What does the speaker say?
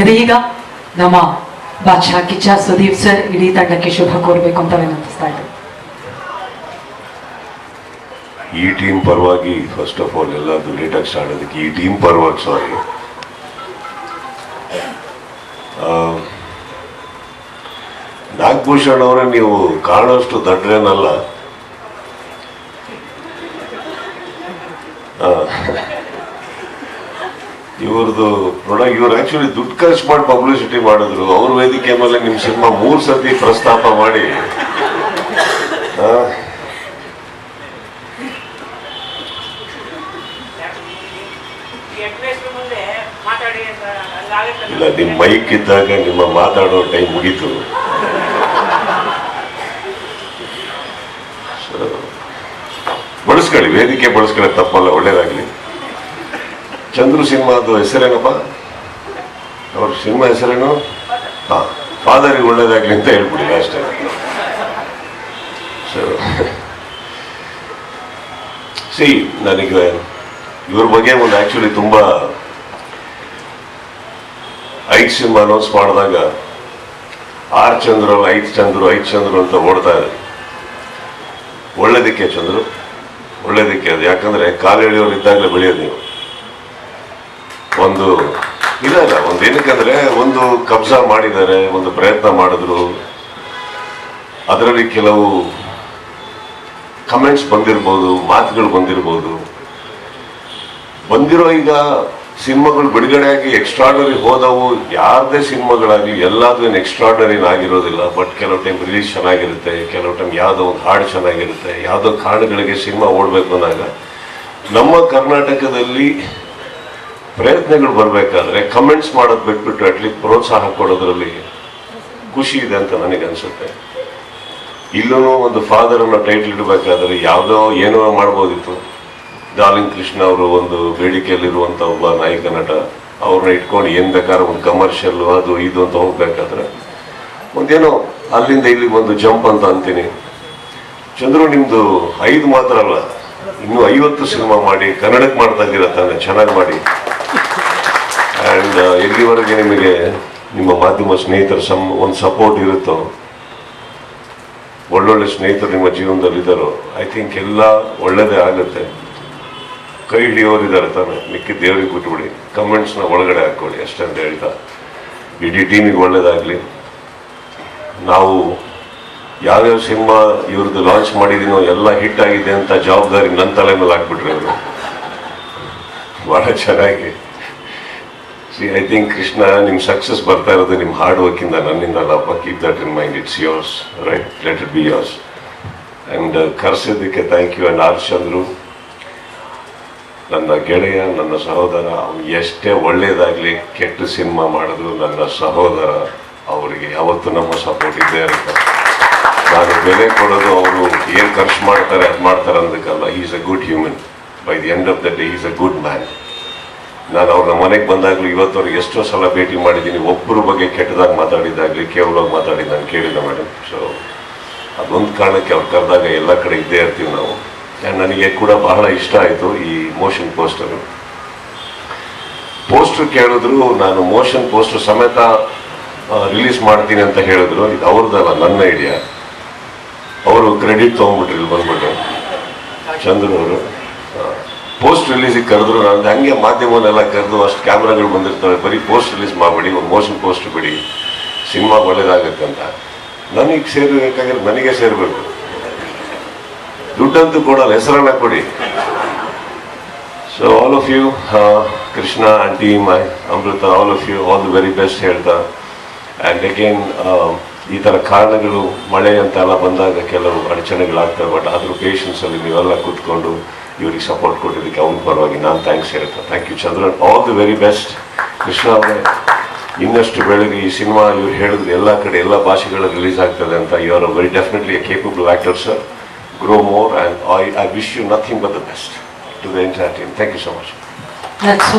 ಇದೀಗ ನಮ್ಮ ಬಾದ್ಶಾ ಕಿಚ್ಚ ಸುದೀಪ್ ಸರ್ ಇಡೀ ತಂಡಕ್ಕೆ ಶುಭ ಕೋರ್ಬೇಕು ಅಂತ ವಿನಂತಿಸ್ತಾ ಇದ್ದೀನಿ ಈ ಟೀಮ್ ಪರವಾಗಿ ಫಸ್ಟ್ ಆಫ್ ಆಲ್ ಎಲ್ಲದು ಲೇಟಾಗಿ ಸ್ಟಾರ್ಟ್ ಆದಕ್ಕೆ ಈ ಟೀಮ್ ಪರವಾಗಿ ಸಾರಿ ನಾಗಭೂಷಣ್ ಅವರೇ, ನೀವು ಕಾಣೋಷ್ಟು ದಡ್ರೇನಲ್ಲ. ಇವ್ರದ್ದು ಪ್ರೊಡಕ್ಟ್ ಇವ್ರು ಆಕ್ಚುಲಿ ದುಡ್ಡು ಖರ್ಚು ಮಾಡಿ ಪಬ್ಲಿಸಿಟಿ ಮಾಡಿದ್ರು. ಅವ್ರ ವೇದಿಕೆ ಮೇಲೆ ನಿಮ್ಮ ಸಿನಿಮಾ ಮೂರು ಸತಿ ಪ್ರಸ್ತಾಪ ಮಾಡಿ. ಇಲ್ಲ ನಿಮ್ಮ ಮೈಕ್ ಇದ್ದಾಗ ನಿಮ್ಮ ಮಾತಾಡೋ ಟೈಮ್ ಮುಗೀತು. ಬಳಸ್ಕೊಳ್ಳಿ, ವೇದಿಕೆ ಬಳಸ್ಕೊಳ್ಳಿ ತಪ್ಪಲ್ಲ, ಒಳ್ಳೇದಾಗ್ಲಿ. ಚಂದ್ರು ಸಿನಿಮಾದು ಹೆಸರೇನಪ್ಪ? ಅವ್ರ ಸಿನಿಮಾ ಹೆಸರೇನು? ಹಾ, ಫಾದರಿಗೆ ಒಳ್ಳೇದಾಗ್ಲಿ ಅಂತ ಹೇಳ್ಬಿಡಿ ಅಷ್ಟೇ. ಸೊ ನನಗೆ ಇವ್ರ ಬಗ್ಗೆ ಒಂದು ಆಕ್ಚುಲಿ ತುಂಬ ಐದು ಸಿನಿಮಾ ಅನೌನ್ಸ್ ಮಾಡಿದಾಗ ಆರ್ ಚಂದ್ರು, ಐದು ಚಂದ್ರು ಐದು ಚಂದ್ರು ಅಂತ ಓಡ್ತಾ ಇದೆ. ಒಳ್ಳೇದಕ್ಕೆ ಚಂದ್ರು, ಒಳ್ಳೇದಕ್ಕೆ ಅದು. ಯಾಕಂದ್ರೆ ಕಾಲು ಎಳೆಯೋರು ಇದ್ದಾಗಲೇ ಬೆಳೆಯೋದು ನೀವು. ಒಂದು ಇಲ್ಲ ಇಲ್ಲ, ಒಂದು ಏನಕ್ಕಂದ್ರೆ ಒಂದು ಕಬ್ಜಾ ಮಾಡಿದ್ದಾರೆ, ಒಂದು ಪ್ರಯತ್ನ ಮಾಡಿದ್ರು. ಅದರಲ್ಲಿ ಕೆಲವು ಕಮೆಂಟ್ಸ್ ಬಂದಿರ್ಬೋದು, ಮಾತುಗಳು ಬಂದಿರ್ಬೋದು. ಬಂದಿರೋ ಈಗ ಸಿನಿಮಾಗಳು ಬಿಡುಗಡೆಯಾಗಿ ಎಕ್ಸ್ಟ್ರಾರ್ಡನರಿ ಹೋದವು. ಯಾರದೇ ಸಿನಿಮಾಗಳಾಗಲಿ, ಎಲ್ಲಾದ್ರೂ ಏನು ಎಕ್ಸ್ಟ್ರಾರ್ಡನರಿ ಆಗಿರೋದಿಲ್ಲ. ಬಟ್ ಕೆಲವು ಟೈಮ್ ರಿಲೀಸ್ ಚೆನ್ನಾಗಿರುತ್ತೆ, ಕೆಲವು ಟೈಮ್ ಯಾವುದೋ ಒಂದು ಹಾಡು ಚೆನ್ನಾಗಿರುತ್ತೆ, ಯಾವುದೋ ಕಾರಣಗಳಿಗೆ ಸಿನಿಮಾ ಓಡಬೇಕು ಅಂದಾಗ, ನಮ್ಮ ಕರ್ನಾಟಕದಲ್ಲಿ ಪ್ರಯತ್ನಗಳು ಬರಬೇಕಾದ್ರೆ ಕಮೆಂಟ್ಸ್ ಮಾಡೋದು ಬಿಟ್ಬಿಟ್ಟು ಅಟ್ಲೀಸ್ಟ್ ಪ್ರೋತ್ಸಾಹ ಕೊಡೋದ್ರಲ್ಲಿ ಖುಷಿ ಇದೆ ಅಂತ ನನಗೆ ಅನ್ಸುತ್ತೆ. ಇಲ್ಲೂ ಒಂದು ಫಾದರ್ ಅನ್ನೋ ಟೈಟ್ಲ್ ಇಡಬೇಕಾದ್ರೆ ಯಾವುದೋ ಏನೋ ಮಾಡ್ಬೋದಿತ್ತು. ಡಾರ್ಲಿಂಗ್ ಕೃಷ್ಣ ಅವರು ಒಂದು ಬೇಡಿಕೆಯಲ್ಲಿರುವಂಥ ಒಬ್ಬ ನಾಯಕ ನಟ, ಅವ್ರನ್ನ ಇಟ್ಕೊಂಡು ಏನು ಬೇಕಾದ್ರೆ ಒಂದು ಕಮರ್ಷಿಯಲ್ ಅದು ಇದು ಅಂತ ಹೋಗ್ಬೇಕಾದ್ರೆ ಒಂದೇನೋ ಅಲ್ಲಿಂದ ಇಲ್ಲಿಗೆ ಒಂದು ಜಂಪ್ ಅಂತ ಅಂತೀನಿ. ಚಂದ್ರು ನಿಮ್ದು ಐದು ಮಾತ್ರ ಅಲ್ಲ, ಇನ್ನು ಐವತ್ತು ಸಿನಿಮಾ ಮಾಡಿ ಕನ್ನಡಕ್ಕೆ ಮಾಡ್ತಾ ಇದ್ದೀರ ಚೆನ್ನಾಗಿ ಮಾಡಿ. ಎಲ್ಲಿವರೆಗೆ ನಿಮಗೆ ನಿಮ್ಮ ಮಾಧ್ಯಮ ಸ್ನೇಹಿತರ ಸಂ, ಒಂದು ಸಪೋರ್ಟ್ ಇರುತ್ತೋ, ಒಳ್ಳೊಳ್ಳೆ ಸ್ನೇಹಿತರು ನಿಮ್ಮ ಜೀವನದಲ್ಲಿದ್ದಾರೋ ಐ ಥಿಂಕ್ ಎಲ್ಲ ಒಳ್ಳೆಯದೇ ಆಗುತ್ತೆ. ಕೈ ಹಿಡಿಯೋರಿದ್ದಾರೆ ತಾನೆ, ಮಿಕ್ಕಿ ದೇವರಿಗೆ ಬಿಟ್ಬಿಡಿ ಕಮೆಂಟ್ಸ್ನ ಒಳಗಡೆ ಹಾಕ್ಕೊಳ್ಳಿ, ಅಷ್ಟೇ ಅಂತ ಹೇಳ್ತಾ. ಇಡೀ ಟೀಮಿಗೆ ಒಳ್ಳೇದಾಗಲಿ. ನಾವು ಯಾವ್ಯಾವ ಸಿನಿಮಾ ಇವ್ರದ್ದು ಲಾಂಚ್ ಮಾಡಿದೀನೋ, ಎಲ್ಲ ಹಿಟ್ ಆಗಿದೆ ಅಂತ ಜವಾಬ್ದಾರಿ ನನ್ನ ತಲೆ ಮೇಲೆ ಹಾಕ್ಬಿಟ್ರಿ ಅವರು ಭಾಳ ಚೆನ್ನಾಗಿ. ಸಿ ಐ ಥಿಂಕ್ ಕೃಷ್ಣ ನಿಮ್ಮ ಸಕ್ಸಸ್ ಬರ್ತಾ ಇರೋದು ನಿಮ್ಮ ಹಾರ್ಡ್ ವರ್ಕಿಂದ ನನ್ನಿಂದ ಅಲ್ಲಪ್ಪ keep that in mind it's yours right let it be yours and ಕರೆಸಿದ್ದಕ್ಕೆ thank you and R Chandru ನನ್ನ ಗೆಳೆಯ, ನನ್ನ ಸಹೋದರ ಅವ್ನು ಎಷ್ಟೇ ಒಳ್ಳೆಯದಾಗಲಿ ಕೆಟ್ಟ ಸಿನಿಮಾ ಮಾಡಿದ್ರು ನನ್ನ ಸಹೋದರ, ಅವರಿಗೆ ಯಾವತ್ತೂ ನಮ್ಮ ಸಪೋರ್ಟ್ ಇದ್ದೇ ಇರುತ್ತೆ. ನಾನು ಬೆಲೆ ಕೊಡೋದು ಅವರು ಏನು ಖರ್ಚು ಮಾಡ್ತಾರೆ, ಅದು ಮಾಡ್ತಾರೆ ಅಂದಕ್ಕಲ್ಲ is a good human by the end of the day is a good man ನಾನು ಅವ್ರನ್ನ ಮನೆಗೆ ಬಂದಾಗಲೂ ಇವತ್ತವ್ರಿಗೆ ಎಷ್ಟೋ ಸಲ ಭೇಟಿ ಮಾಡಿದ್ದೀನಿ. ಒಬ್ಬರ ಬಗ್ಗೆ ಕೆಟ್ಟದಾಗ ಮಾತಾಡಿದ್ದಾಗಲಿ, ಕೇವಲವಾಗಿ ಮಾತಾಡಿ ನಾನು ಕೇಳಿಲ್ಲ ಮೇಡಮ್ ಸೊ ಅದೊಂದು ಕಾರಣಕ್ಕೆ ಅವ್ರು ಕರೆದಾಗ ಎಲ್ಲ ಕಡೆ ಇದ್ದೇ ಇರ್ತೀವಿ ನಾವು. ಆ್ಯಂಡ್ ನನಗೆ ಕೂಡ ಬಹಳ ಇಷ್ಟ ಆಯಿತು ಈ ಮೋಷನ್ ಪೋಸ್ಟರು ಪೋಸ್ಟರ್ ಕೇಳಿದ್ರು, ನಾನು ಮೋಷನ್ ಪೋಸ್ಟರ್ ಸಮೇತ ರಿಲೀಸ್ ಮಾಡ್ತೀನಿ ಅಂತ ಹೇಳಿದ್ರು. ಇದು ಅವ್ರದ್ದಲ್ಲ ನನ್ನ ಐಡಿಯಾ ಅವರು ಕ್ರೆಡಿಟ್ ತೊಗೊಂಡ್ಬಿಟ್ರಿ ಇಲ್ಲಿ ಬಂದ್ಬಿಟ್ಟು. ಚಂದ್ರವರು ಅವರು ಪೋಸ್ಟ್ ರಿಲೀಸಿಗೆ ಕರೆದ್ರು ನಾನು ಹಂಗೆ ಮಾಧ್ಯಮವನ್ನೆಲ್ಲ ಕರೆದು ಅಷ್ಟು ಕ್ಯಾಮ್ರಾಗಳು ಬಂದಿರ್ತವೆ, ಬರೀ ಪೋಸ್ಟ್ ರಿಲೀಸ್ ಮಾಡಿಬಿಡಿ, ಒಂದು ಮೋಷನ್ ಪೋಸ್ಟ್ ಬಿಡಿ, ಸಿನಿಮಾ ಒಳ್ಳೇದಾಗುತ್ತೆ ಅಂತ. ನನಗೆ ಸೇರಬೇಕಾಗಿರೋ ನನಗೆ ಸೇರಬೇಕು. ದುಡ್ಡಂತೂ ಕೊಡಲ್ಲ, ಹೆಸರನ್ನ ಕೊಡಿ. So all of you Krishna aunty my Amrita all of you all the very best ಹೇಳ್ತಾ. ಆ್ಯಂಡ್ ಅಗೇನ್ ಈ ಥರ ಕಾರಣಗಳು, ಮಳೆ ಅಂತೆಲ್ಲ ಬಂದಾಗ ಕೆಲವು ಅಡಚಣೆಗಳಾಗ್ತವೆ ಬಟ್ ಆದರೂ ಪೇಷನ್ಸಲ್ಲಿ ನೀವೆಲ್ಲ ಕೂತ್ಕೊಂಡು ಇವ್ರಿಗೆ ಸಪೋರ್ಟ್ ಕೊಟ್ಟಿದ್ದಕ್ಕೆ ಅವನ ಪರವಾಗಿ ನಾನು ಥ್ಯಾಂಕ್ಸ್ ಹೇಳ್ತಾ thank you Chandran all the very best Krishna ಅವರೇ, ಇನ್ನಷ್ಟು ಬೆಳಗ್ಗೆ ಈ ಸಿನಿಮಾ ಇವ್ರು ಹೇಳಿದ್ರು, ಎಲ್ಲ ಕಡೆ ಎಲ್ಲ ಭಾಷೆಗಳಲ್ಲಿ ರಿಲೀಸ್ ಆಗ್ತದೆ ಅಂತ. You are very definitely a capable actor sir grow more and I I wish you nothing but the best to the entire team thank you so much That's so.